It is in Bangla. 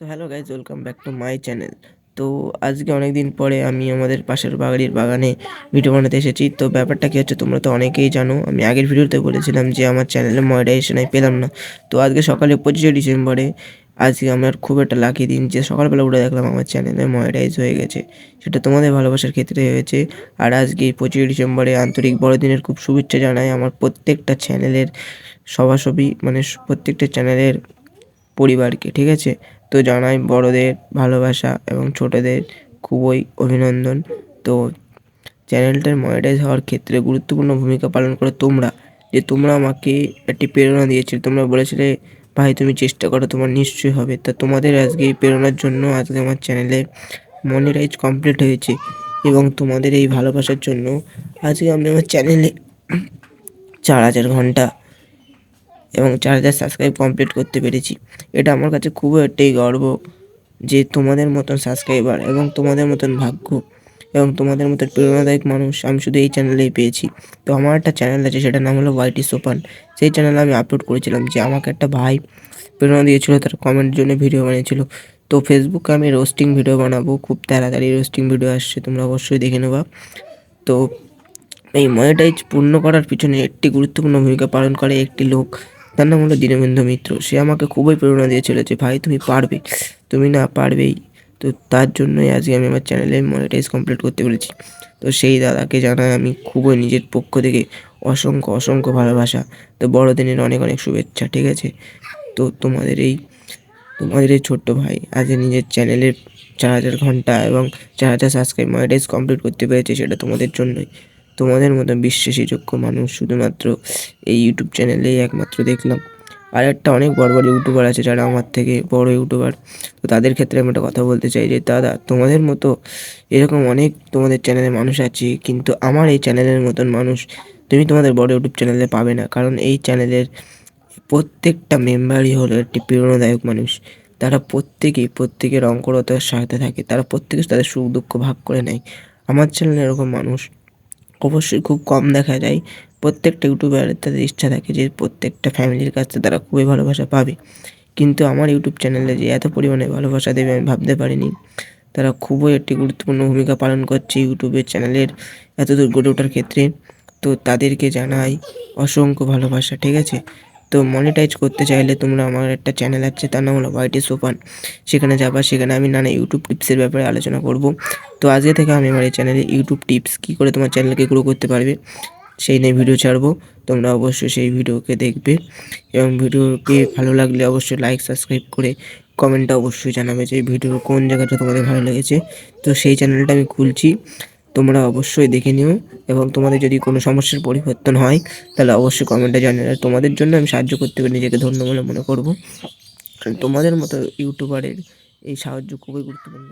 So hello guys welcome back to my channel তো আজকে অনেক দিন পরে আমি আমাদের পাশের বাড়ির বাগানে ভিডিও বানাতে এসেছি। তো ব্যাপারটা কী হচ্ছে তোমরা তো অনেকেই জানো। আমি আগের ভিডিওতে বলেছিলাম যে আমার চ্যানেলে মনিটাইজেশন আমি পেলাম না। তো আজকে সকালে পঁচিশে ডিসেম্বরে আজকে আমার খুব একটা লাকি দিন যে সকালবেলা উঠে দেখলাম আমার চ্যানেলে মনিটাইজ হয়ে গেছে। সেটা তোমাদের ভালোবাসার ক্ষেত্রে হয়েছে। আর আজকে পঁচিশে ডিসেম্বরে আন্তরিক বড়দিনের খুব শুভেচ্ছা জানাই আমার প্রত্যেকটা চ্যানেলের সবাসবই মানে প্রত্যেকটা চ্যানেলের পরিবারকে, ঠিক আছে? তো জানাই বড়দের ভালোবাসা এবং ছোটদের খুবই অভিনন্দন। তো চ্যানেলটার মনিটাইজ হওয়ার ক্ষেত্রে গুরুত্বপূর্ণ ভূমিকা পালন করে তোমরা। যে তোমরা আমাকে একটি প্রেরণা দিয়েছিলে, তোমরা বলেছিলে, ভাই, তুমি চেষ্টা করো, তোমার নিশ্চয়ই হবে। তা তোমাদের আজকে এই প্রেরণার জন্য আজকে আমার চ্যানেলে মনিটাইজ কমপ্লিট হয়েছে এবং তোমাদের এই ভালোবাসার জন্য আজকে আমি আমার চ্যানেলে চার হাজার ঘণ্টা এবং চার হাজার সাবস্ক্রাইব কমপ্লিট করতে পেরেছি। এটা আমার কাছে খুবই একটাই গর্ব যে তোমাদের মতন সাবস্ক্রাইবার এবং তোমাদের মতন ভাগ্য এবং তোমাদের মতন প্রেরণাদায়ক মানুষ আমি শুধু এই চ্যানেলেই পেয়েছি। তো আমার একটা চ্যানেল আছে, সেটার নাম হলো ওয়াইটি সোপান সেই চ্যানেলে আমি আপলোড করেছিলাম যে আমাকে একটা ভাই প্রেরণা দিয়েছিল, তার কমেন্টের জন্য ভিডিও বানিয়েছিল। তো ফেসবুকে আমি রোস্টিং ভিডিও বানাবো, খুব তাড়াতাড়ি রোস্টিং ভিডিও আসছে, তোমরা অবশ্যই দেখে নেবা। তো এই মনিটাইজ পূর্ণ করার পিছনে একটি গুরুত্বপূর্ণ ভূমিকা পালন করে একটি লোক। তার নাম হলো দীনবন্ধু মিত্র। সে আমাকে খুবই প্রেরণা দিয়েছিল যে, ভাই, তুমি পারবে। তুমি না পারবেই। তো তার জন্যই আজকে আমি আমার চ্যানেলে মনিটাইজ কমপ্লিট করতে পেরেছি। তো সেই দাদাকে জানাই আমি খুবই নিজের পক্ষ থেকে অসংখ্য অসংখ্য ভালোবাসা। তো বড়দিনের অনেক অনেক শুভেচ্ছা, ঠিক আছে? তো তোমাদের এই তোমাদের এই ছোট্ট ভাই আজ নিজের চ্যানেলের চার হাজার ঘণ্টা এবং চার হাজার সাবস্ক্রাইব মনিটাইজ কমপ্লিট করতে পেরেছে সেটা তোমাদের জন্যই। তোমাদের মতো বিশ্বাসীযোগ্য মানুষ শুধুমাত্র এই ইউটিউব চ্যানেলেই একমাত্র দেখলাম। আর একটা অনেক বড় বড় ইউটিউবার আছে যারা আমার থেকে বড় ইউটিউবার তো তাদের ক্ষেত্রে আমি একটা কথা বলতে চাই যে, দাদা, তোমাদের মতো এরকম অনেক তোমাদের চ্যানেলে মানুষ আছে, কিন্তু আমার এই চ্যানেলের মতন মানুষ তুমি তোমাদের বড় ইউটিউব চ্যানেলে পাবে না। কারণ এই চ্যানেলের প্রত্যেকটা মেম্বারই হলো একটি প্রেরণাদায়ক মানুষ। তারা প্রত্যেকেই প্রত্যেকের অঙ্করতার সাথে থাকে। তারা প্রত্যেকে তাদের সুখ দুঃখ ভাগ করে নেয়। আমার চ্যানেলে এরকম মানুষ অবশ্যই খুব কম দেখা যায়। প্রত্যেকটা ইউটিউবার তাদের ইচ্ছা থাকে যে প্রত্যেকটা ফ্যামিলির কাছে তারা খুবই ভালোবাসা পাবে। কিন্তু আমার ইউটিউব চ্যানেলে যে এত পরিমাণে ভালোবাসা দেবে আমি ভাবতে পারিনি। তারা খুবই একটি গুরুত্বপূর্ণ ভূমিকা পালন করছে ইউটিউবের চ্যানেলের এত দূর গড়ে ওঠার ক্ষেত্রে। তো তাদেরকে জানাই অসংখ্য ভালোবাসা, ঠিক আছে? তো মনিটাইজ করতে চাইলে তোমরা আমার একটা চ্যানেল আছে, তার নাম হলো হোয়াইট সোপান সেখানে যাবা, সেখানে আমি নানা ইউটিউব টিপসের ব্যাপারে আলোচনা করব। তো আজকে থেকে আমি আমার এই চ্যানেলে ইউটিউব টিপস কী করে তোমার চ্যানেলকে গ্রো করতে পারবে, সেই নিয়ে ভিডিও ছাড়বো। তোমরা অবশ্যই সেই ভিডিওকে দেখবে। এবং ভিডিওকে ভালো লাগলে অবশ্যই লাইক সাবস্ক্রাইব করে কমেন্টটা অবশ্যই জানাবে যে ভিডিওর কোন জায়গাটা তোমাদের ভালো লেগেছে। তো সেই চ্যানেলটা আমি খুলছি। তোমরা অবশ্যই দেখে নিও। এবং তোমাদের যদি কোনো সমস্যার পরিবর্তন হয়, তাহলে অবশ্যই কমেন্টে আর তোমাদের জন্য আমি সাহায্য করতে পারি, নিজেকে ধন্য বলে মনে করব। তোমাদের মতো ইউটিউবারের এই সাহায্য খুবই গুরুত্বপূর্ণ।